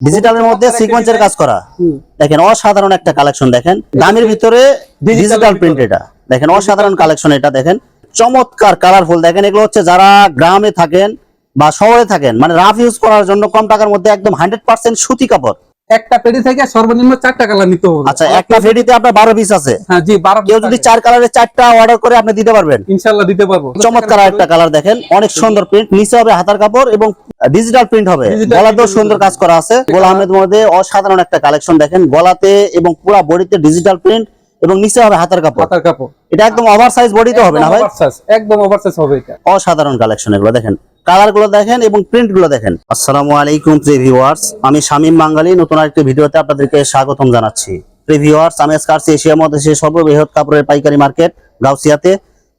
ডিজিটালের মধ্যে সিকোয়েন্সের কাজ করা। দেখেন অসাধারণ একটা কালেকশন দেখেন। দামের ভিতরে ডিজিটাল প্রিন্ট এটা। দেখেন অসাধারণ কালেকশন এটা দেখেন। চমৎকার কালারফুল দেখেন এগুলো হচ্ছে যারা গ্রামে থাকেন বা শহরে থাকেন মানে রাফ ইউজ করার জন্য কম টাকার মধ্যে একদম হান্ড্রেড পার্সেন্ট সুতি কাপড়। একটা পেটি থেকে সর্বনিম্ন চারটা কালার নিতে হবে। আচ্ছা একটা ফেডিতে আপনার বারো পিস আছে। হ্যাঁ জি বারো কেউ যদি চার কালারের চারটা অর্ডার করে আপনি দিতে পারবেন। ইনশাল্লাহ দিতে পারব। চমৎকার একটা কালার দেখেন। অনেক সুন্দর প্রিন্ট নিচে হবে হাতার কাপড় এবং ডিজিটাল প্রিন্ট হবে। গলাতেও সুন্দর কাজ করা আছে। গোলা আহমেদ মধ্যে অসাধারণ একটা কালেকশন দেখেন। গলাতে এবং পুরা বডিতে ডিজিটাল প্রিন্ট এবং নিচে হবে হাতার কাপড়। হাতার কাপড়। এটা একদম ওভার সাইজ বডিতে হবে না ভাই? একদম ওভারসাইজ হবে এটা। অসাধারণ কালেকশন এগুলো দেখেন। কালারগুলো দেখেন এবং প্রিন্টগুলো দেখেন। আসসালামু আলাইকুম প্রিভিউয়ার্স আমি শামীম বাঙালি, নতুন আরেকটি ভিডিওতে আপনাদেরকে স্বাগতম জানাচ্ছি। প্রিভিউয়ার্স আমি আজকে আসছি এশিয়া মহাদেশের সর্ববৃহৎ কাপড়ের পাইকারি মার্কেট, গাউসিয়াতে।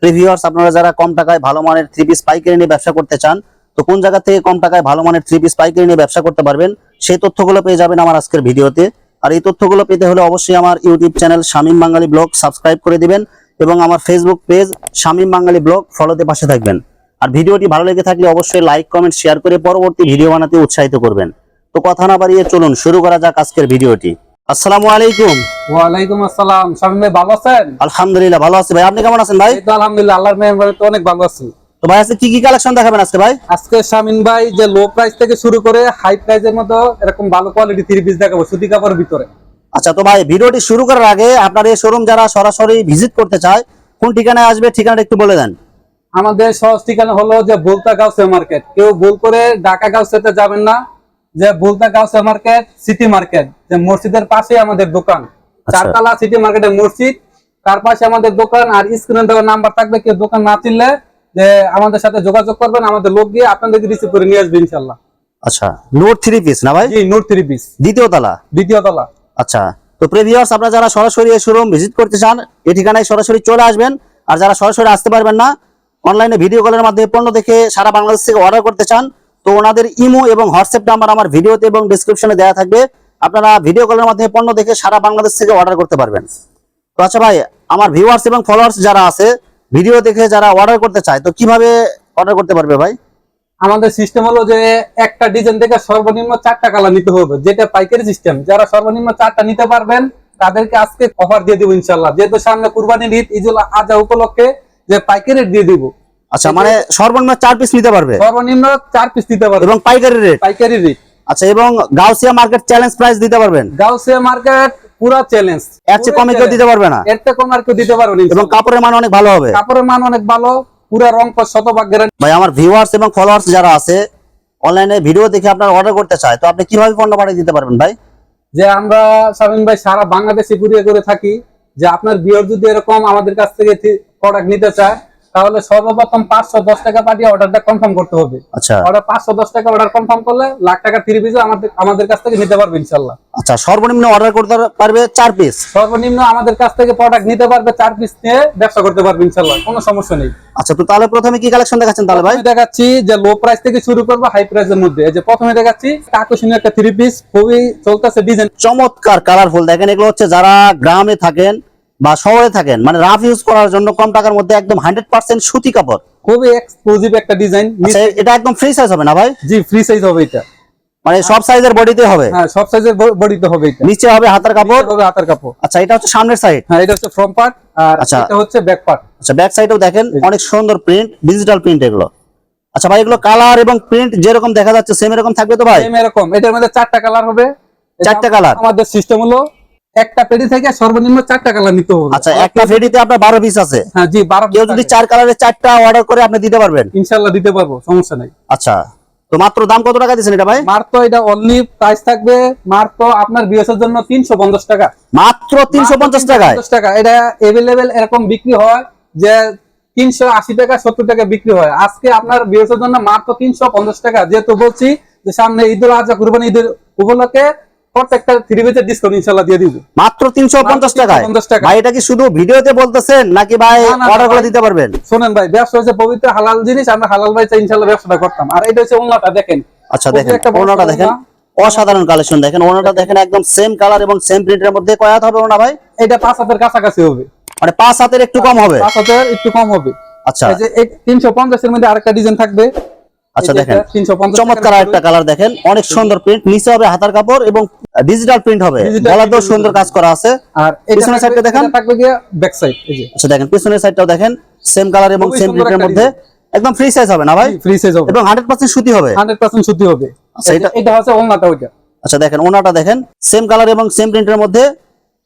প্রিভিউয়ার্স আপনারা যারা কম টাকায় ভালো মানের থ্রি পিস পাইকারি নিয়ে ব্যবসা করতে চান, তো কোন জায়গা থেকে কম টাকায় ভালো মানের থ্রি পিস পাইকারি নিয়ে ব্যবসা করতে পারবেন, সেই তথ্যগুলো পেয়ে যাবেন আমার আজকের ভিডিওতে। আর এই তথ্যগুলো পেতে হলে অবশ্যই আমার YouTube channel Shamim Bangali blog subscribe করে দিবেন এবং আমার Facebook page Shamim Bangali blog ফলোতে পাশে থাকবেন। আর ভিডিওটি ভালো লেগে থাকলে অবশ্যই লাইক কমেন্ট শেয়ার করে পরবর্তী ভিডিও বানাতে উৎসাহিত করবেন। তো কথা না বাড়িয়ে চলুন শুরু করা যাক আজকের ভিডিওটি। আসসালামু আলাইকুম। ওয়ালাইকুম আসসালাম। স্বামী ভাই ভালো আছেন? আলহামদুলিল্লাহ ভালো আছি ভাই। আপনি কেমন আছেন ভাই? তো আলহামদুলিল্লাহ আল্লাহর মেহরবানিতে অনেক ভালো আছি। তো ভাই আজকে কি কি কালেকশন দেখাবেন আজকে ভাই? আজকে শামিন ভাই যে লো প্রাইস থেকে শুরু করে হাই প্রাইসের মতো এরকম ভালো কোয়ালিটি থ্রি পিস দেখাবো সুতি কাপড়ের ভিতরে। আচ্ছা তো ভাই ভিডিওটি শুরু করার আগে আপনার এই শোরুম যারা সরাসরি ভিজিট করতে চায় কোন ঠিকানায় আসবে ঠিকানাটা একটু বলে দেন। আমাদের সহজ ঠিকানা হলো যে বুলতা গাউসে মার্কেট। কেউ ভুল করে ঢাকা গাউসেতে যাবেন না যে বুলতা গাউসে মার্কেট সিটি মার্কেট যে মসজিদের পাশে আমাদের দোকান। আচ্ছা। চারতলা সিটি মার্কেটের মসজিদ তার পাশে আমাদের দোকান আর স্ক্রিনে দেওয়া নাম্বার থাকবে কেউ দোকান না চিনলে যে আমাদের সাথে যোগাযোগ করবেন আমাদের লোক গিয়ে আপনাদেরকে রিসিভ করে নিয়ে আসবে ইনশাল্লাহ আচ্ছা নোট থ্রি পিস না ভাই? জি নোট থ্রি পিস দ্বিতীয় তলা? দ্বিতীয় তলা। আচ্ছা তো প্রিভিয়ার্স আপনারা যারা সরাসরি এই শোরুম ভিজিট করতে চান এই ঠিকানায় সরাসরি চলে আসবেন আর যারা সরাসরি আসতে পারবেন না অনলাইনে ভিডিও কলের মাধ্যমে পণ্য দেখে সারা বাংলাদেশ থেকে অর্ডার করতে চান, তো ওনাদের ইমো এবং হোয়াটসঅ্যাপ নাম্বার আমার ভিডিওতে এবং ডিসক্রিপশনে দেওয়া থাকবে। আপনারা ভিডিও কলের মাধ্যমে পণ্য দেখে সারা বাংলাদেশ থেকে অর্ডার করতে পারবেন। তো আচ্ছা ভাই, আমার ভিউয়ার্স এবং ফলোয়ার্স যারা আছে ভিডিও দেখে যারা অর্ডার করতে চায়, তো কীভাবে অর্ডার করতে পারবে ভাই? আমাদের সিস্টেম হলো যে একটা ডিজাইন থেকে সর্বনিম্ন চারটা কালার নিতে হবে। যেটা পাইকারি সিস্টেম যারা সর্বনিম্ন চারটা নিতে পারবেন, তাদেরকে আজকে অফার দিয়ে দিব ইনশাল্লাহ যেহেতু সামনে কুরবানির ঈদ ইজুল আজহা উপলক্ষে যে পাইকারি রেট দিয়ে দিব। আচ্ছা মানে সর্বনিম্ন চার পিস নিতে পারবে? সর্বনিম্ন চার পিস দিতে পারবে। এবং পাইকারি রেট পাইকারি রেট আচ্ছা এবং গাউসিয়া মার্কেট চ্যালেঞ্জ প্রাইস দিতে পারবেন? গাউসে মার্কেট পুরা চ্যালেঞ্জ এর চেয়ে কমে কেউ দিতে পারবে না? এর থেকে কম আর কেউ দিতে পারবে না এবং কাপড়ের মান অনেক ভালো হবে। কাপড়ের মান অনেক ভালো পুরা রং পর শতভাগ গ্যারান্টি ভাই আমার ভিউয়ার্স এবং ফলোয়ার্স যারা আছে অনলাইনে ভিডিও দেখে আপনার অর্ডার করতে চায় তো আপনি কীভাবে পণ্য পাঠিয়ে দিতে পারবেন ভাই? যে আমরা শামিন ভাই সারা বাংলাদেশে ঘুরিয়ে করে থাকি যে আপনার বিয়র যদি এরকম আমাদের কাছ থেকে প্রোডাক্ট নিতে চায় তাহলে সর্বপ্রথম পাঁচশো দশ টাকা পাঠিয়ে অর্ডারটা কনফার্ম করতে হবে। আচ্ছা। অর্ডার পাঁচশো দশ টাকা অর্ডার কনফার্ম করলে লাখ টাকা থ্রি পিসও আমাদের আমাদের কাছ থেকে নিতে পারবে ইনশাল্লাহ। আচ্ছা সর্বনিম্ন অর্ডার করতে পারবে চার পিস সর্বনিম্ন আমাদের কাছ থেকে প্রোডাক্ট নিতে পারবে চার পিস নিয়ে ব্যবসা করতে পারবে ইনশাল্লাহ কোনো সমস্যা নেই। আচ্ছা তো তাহলে প্রথমে কি কালেকশন দেখাচ্ছেন তাহলে ভাই? দেখাচ্ছি যে লো প্রাইস থেকে শুরু করব হাই প্রাইসের মধ্যে। যে প্রথমে দেখাচ্ছি আকর্ষণীয় একটা থ্রি পিস খুবই চলতেছে ডিজাইন চমৎকার কালারফুল দেখেন এগুলো হচ্ছে যারা গ্রামে থাকেন বা শহরে থাকেন মানে রাফ ইউজ করার জন্য কম টাকার মধ্যে একদম হান্ড্রেড পার্সেন্ট সুতি কাপড়। খুবই এক্সক্লুসিভ একটা ডিজাইন আচ্ছা এটা একদম ফ্রি সাইজ হবে না ভাই? জি ফ্রি সাইজ হবে এটা। মানে সব সাইজের বডিতে হবে? হ্যাঁ সব সাইজের বডিতে হবে এটা। নিচে হবে হাতার কাপড়? হবে হাতার কাপড়। আচ্ছা এটা হচ্ছে সামনের সাইড হ্যাঁ এটা হচ্ছে ফ্রন্ট পার্ট আর আচ্ছা। এটা হচ্ছে ব্যাক পার্ট আচ্ছা ব্যাক সাইডেও দেখেন অনেক সুন্দর প্রিন্ট ডিজিটাল প্রিন্ট এগুলো। আচ্ছা ভাই এগুলো কালার এবং প্রিন্ট যেরকম দেখা যাচ্ছে সেম এরকম থাকবে তো ভাই? সেম এরকম। এটার মধ্যে চারটা কালার হবে। চারটা কালার আমাদের সিস্টেম হলো একটা পেটি থেকে সর্বনিম্ন চারটা কালার নিতে হবে। আচ্ছা একটা ফেডিতে আপনার বারো পিস আছে। হ্যাঁ জি বারো কেউ যদি চার কালারের চারটা অর্ডার করে আপনি দিতে পারবেন? ইনশাল্লাহ দিতে পারব সমস্যা নেই। আচ্ছা তো মাত্র দাম কত টাকা দিচ্ছেন এটা ভাই? এটা অনলি প্রাইস থাকবে আপনার জন্য টাকা। মাত্র তিনশো পঞ্চাশ টাকায়? 350 টাকা। এটা এভেলেবেল এরকম বিক্রি হয় যে তিনশো আশি টাকা সত্তর টাকা বিক্রি হয়। আজকে আপনার বিএসের জন্য মাত্র তিনশো পঞ্চাশ টাকা। যেহেতু বলছি যে সামনে ঈদুল আজহা কুরবানি ঈদের উপলক্ষে প্রত্যেকটা থ্রি পিসের ডিসকাউন্ট ইনশাল্লাহ দিয়ে দিব। মাত্র তিনশো পঞ্চাশ টাকায়? 350 টাকা। ভাই এটা কি শুধু ভিডিওতে বলতেছেন নাকি ভাই না, না, অর্ডার করে দিতে পারবেন? শোনেন ভাই ব্যবসা হচ্ছে পবিত্র হালাল জিনিস আমরা হালাল ভাই চাই ইনশাল্লাহ ব্যবসাটা করতাম। আর এটা হচ্ছে উন্নতা দেখেন। আচ্ছা দেখেন ওনাটা দেখেন। অসাধারণ কালেকশন দেখেন ওনাটা দেখেন একদম সেম কালার এবং সেম প্রিন্টের মধ্যে কয়াত হবে ওনা ভাই? এটা পাঁচ হাতের কাছাকাছি হবে। মানে পাঁচ হাতের একটু কম হবে। পাঁচ হাতের একটু কম হবে। আচ্ছা। এই যে তিনশো পঞ্চাশের মধ্যে আরেকটা ডিজাইন থাকবে। আচ্ছা দেখেন চমৎকার একটা কালার দেখেন অনেক সুন্দর প্রিন্ট নিচে হবে হাতার কাপড় এবং ডিজিটাল প্রিন্ট হবে। গলাতেও print সুন্দর কাজ করা আছে। আর পিছনের থাকবে- side টা দেখান। থাকবে গিয়ে ব্যাক সাইড এই যে। আচ্ছা দেখেন পিছনের সাইডটাও দেখেন সেম কালার এবং সেম প্রিন্টের মধ্যে। একদম ফ্রি সাইজ হবে না ভাই? ফ্রি সাইজ হবে। এবং হান্ড্রেড পার্সেন্ট সুতি হবে। হান্ড্রেড পার্সেন্ট সুতি হবে। আচ্ছা, এটা- এটা হচ্ছে ওনাটা ওইটা। আচ্ছা দেখেন ওনাটা দেখেন সেম কালার এবং সেম প্রিন্টের মধ্যে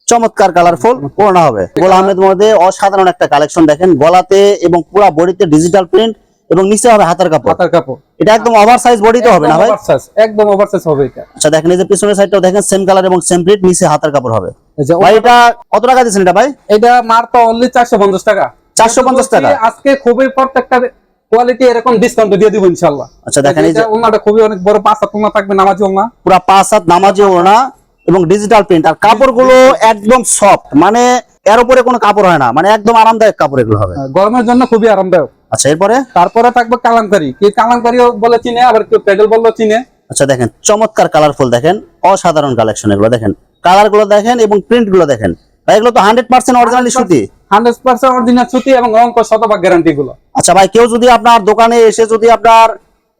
চমৎকার কালারফুল ওনা হবে। গোল আহমেদের মধ্যে অসাধারণ একটা কালেকশন দেখেন। গলাতে এবং পুরো বডিতে ডিজিটাল প্রিন্ট এবং নিচে হবে হাতার কাপড়। হাতার কাপড়। এটা একদম ওভার সাইজ বডিতে হবে না ভাই? ওভারসাইজ একদম ওভারসাইজ হবে এটা। আচ্ছা দেখেন এই যে পিছনের সাইডটাও দেখেন সেম কালার এবং সেম প্রিন্ট নিচে হাতার কাপড় হবে। ভাই এটা কত টাকা দিচ্ছেন এটা ভাই? এটা মার তো অনলি চারশো পঞ্চাশ টাকা। 450 টাকা। আজকে খুবই প্রত্যেকটা কোয়ালিটি এরকম ডিসকাউন্ট দিয়ে দিব ইনশাল্লাহ আচ্ছা দেখেন এই যে ওনাটা খুবই অনেক বড় পাঁচ হাত ওনা থাকবে নামাজি ওনা পুরো পাঁচ হাত নামাজি ওনা এবং ডিজিটাল প্রিন্ট আর কাপড়গুলো একদম সফট মানে এর উপরে কোনো কাপড় হয় না মানে একদম আরামদায়ক কাপড় এগুলো হবে। গরমের জন্য খুবই আরামদায়ক। আচ্ছা এরপরে? তারপরে থাকবে কালামকারি। কি কালামকারিও বলে চিনে আবার কেউ প্যাডেল বলল চিনে। আচ্ছা দেখেন চমৎকার কালারফুল দেখেন অসাধারণ কালেকশন এগুলো দেখেন। কালারগুলো দেখেন এবং প্রিন্টগুলো দেখেন। ভাই এগুলো তো হান্ড্রেড পার্সেন্ট অরিজিনালি সুতি। হান্ড্রেড পার্সেন্ট অরিজিনাল সুতি এবং শতভাগ গ্যারান্টি গুলো। আচ্ছা ভাই কেউ যদি আপনার দোকানে এসে যদি আপনার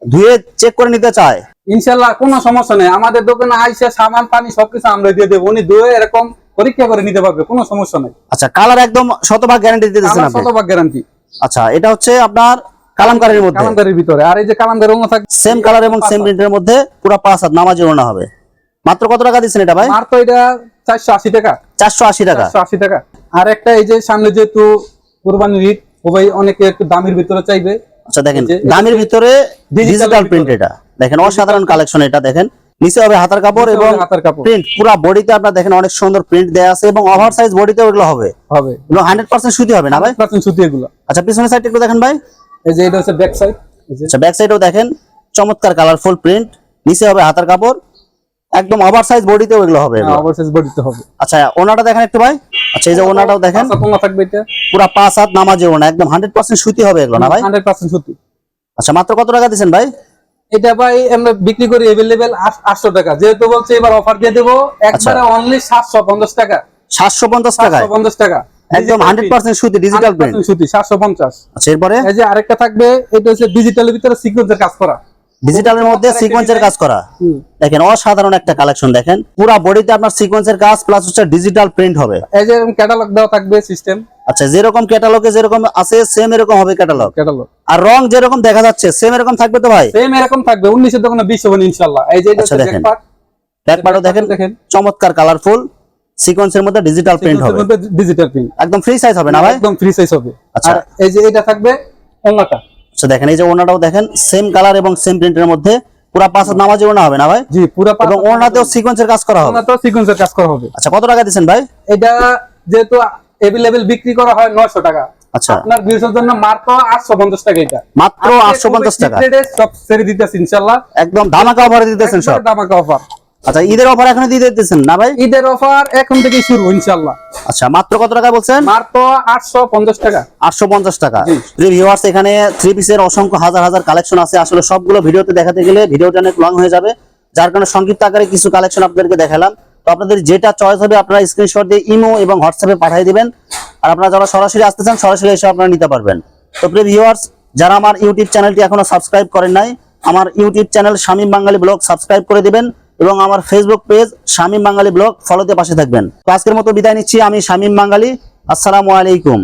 ধুয়ে চেক করে নিতে চায়? ইনশাল্লাহ কোনো সমস্যা নেই। আমাদের দোকানে আইসে সামান পানি সবকিছু আমরা দিয়ে দেবো। উনি দুয়ে এরকম পরীক্ষা করে নিতে পারবে কোনো সমস্যা নেই। আচ্ছা কালার একদম শতভাগ গ্যারান্টি দিতেছেন আপনি? শতভাগ গ্যারান্টি আচ্ছা এটা হচ্ছে আপনার কালামকারের মধ্যে। কালামকারির ভিতরে। আর এই যে কালামকারি রঙ থাকবে সেম কালার এবং সেম প্রিন্টের মধ্যে পুরো পাঁচ হাত নামাজি ওড়না হবে। মাত্র কত টাকা দিচ্ছেন এটা ভাই? আমার তো এটা চারশো আশি টাকা। চারশো আশি টাকা। চারশো আশি টাকা। আর একটা এই যে সামনে যেহেতু কোরবানির ঈদ ও ভাই অনেকে একটু দামের ভিতরে চাইবে। আচ্ছা দেখেন যে- দামের ভিতরে ডিজিটাল প্রিন্ট এটা। দেখেন অসাধারণ কালেকশন এটা দেখেন। নিচে হবে হাতার কাপড় এবং হাতার কাপড়। প্রিন্ট পুরো বডিতে আপনার দেখেন অনেক সুন্দর প্রিন্ট দেয়া আছে এবং ওভার সাইজ বডিতে ওগুলো হবে। হবে। এবং হান্ড্রেড পার্সেন্ট সুতি হবে না ভাই? পার্সেন্ট সুতি এগুলো। আচ্ছা পিছনের সাইড একটু দেখেন ভাই। এই যে এটা হচ্ছে ব্যাক সাইড আচ্ছা ব্যাক সাইডেও দেখেন চমৎকার কালারফুল প্রিন্ট নিচে হবে হাতার কাপড় একদম ওভার সাইজ বডিতে ওগুলো হবে এগুলো। ওভারসাইজ বডিতে হবে। আচ্ছা ওনাটা দেখেন একটু ভাই। আচ্ছা এই যে ওনাটাও দেখেন। তোমার থাকবে এটা। পুরো পাঁচ হাত নামাজে ওনা একদম হান্ড্রেড পার্সেন্ট সুতি হবে এগুলো না ভাই? হান্ড্রেড পার্সেন্ট সুতি। আচ্ছা মাত্র কত টাকা দিচ্ছেন ভাই? এটা ভাই আমরা বিক্রি করি এভেলেবেল আটশো টাকা। যেহেতু বলছে এবার অফার দিয়ে দেবো একবারে অনলি সাতশো পঞ্চাশ টাকা। সাতশো পঞ্চাশ সাতশো পঞ্চাশ টাকা। একদম হান্ড্রেড পার্সেন্ট সুতি ডিজিটাল প্রিন্ট 100% সুতি সাতশো পঞ্চাশ। আচ্ছা এরপরে? এই যে আরেকটা থাকবে এটা হচ্ছে ডিজিটালের ভিতরে সিকুয়েন্সের কাজ করা। ডিজিটালের মধ্যে সিকোয়েন্সের কাজ করা। দেখেন অসাধারণ একটা কালেকশন দেখেন। পুরো বডিতে আপনার সিকোয়েন্সের কাজ প্লাস হচ্ছে ডিজিটাল প্রিন্ট হবে। এই যে ক্যাটালগ দেওয়া থাকবে সিস্টেম আচ্ছা যেরকম ক্যাটালগে যেরকম আছে সেম এরকম হবে ক্যাটালগ ক্যাটালগ আর রং যেরকম দেখা যাচ্ছে সেম এরকম থাকবে তো ভাই? সেম এরকম থাকবে উনিশের দোকানে বিশ হবে ইনশাল্লাহ এই যে এটা আচ্ছা, দেখেন। backpack। ব্যাক পার্টও দেখেন। দেখেন। চমৎকার কালারফুল সিকোয়েন্সের মধ্যে ডিজিটাল প্রিন্ট হবে। ডিজিটাল প্রিন্ট একদম ফ্রি সাইজ হবে না ভাই? একদম ফ্রি সাইজ হবে। আচ্ছা। আর এই যে এটা থাকবে ওনাটা আচ্ছা দেখেন এই যে ওনাটাও দেখেন সেম কালার এবং সেম প্রিন্টের মধ্যে পুরো পাঁচ হাত নামাজি ওনা হবে না ভাই? জি পুরো এবং ওনাতেও সিকোয়েন্সের কাজ করা হবে। ওনাতেও সিকোয়েন্সের কাজ করা হবে। আচ্ছা কত টাকা দিচ্ছেন ভাই? এটা যেহেতু এভেলেবেল বিক্রি করা হয় নয়শো টাকা। আচ্ছা। আপনার জন্য মাত্র আটশো পঞ্চাশ টাকা এটা। মাত্র আটশো পঞ্চাশ টাকা। সব ছেড়ে দিতেছি একদম ধামাকা অফারে দিতেছেন সব। ধামাকা অফার আচ্ছা ঈদের অফার এখনও দিয়ে দিতেছেন না ভাই? ঈদের অফার এখন থেকেই শুরু আচ্ছা মাত্র কত টাকা বলছেন? মাত্র আটশো পঞ্চাশ টাকা। আটশো পঞ্চাশ টাকা। জি। প্রিয় ভিউয়ার্স এখানে থ্রি পিসের অসংখ্য হাজার হাজার কালেকশন আছে। আসলে সবগুলো ভিডিওতে দেখাতে গেলে ভিডিওটা অনেক লং হয়ে যাবে। যার কারণে সংক্ষিপ্ত আকারে কিছু কালেকশন আপনাদেরকে দেখালাম। তো আপনাদের যেটা চয়েস হবে আপনারা স্ক্রিনশট দিয়ে ইমো এবং হোয়াটসঅ্যাপে পাঠিয়ে দিবেন। আর আপনারা যারা সরাসরি আসতে চান, সরাসরি এসে আপনারা নিতে পারবেন। তো প্রিয় ভিউয়ার্স যারা আমার ইউটিউব চ্যানেলটি এখনও সাবস্ক্রাইব করেন নাই, আমার YouTube channel Shamim Bangali blog subscribe করে দিবেন এবং আমার Facebook page Shamim Bangali blog ফলোতে পাশে থাকবেন। তো আজকের মতো বিদায় নিচ্ছি, আমি শামীম বাঙালি। আসসালামু আলাইকুম।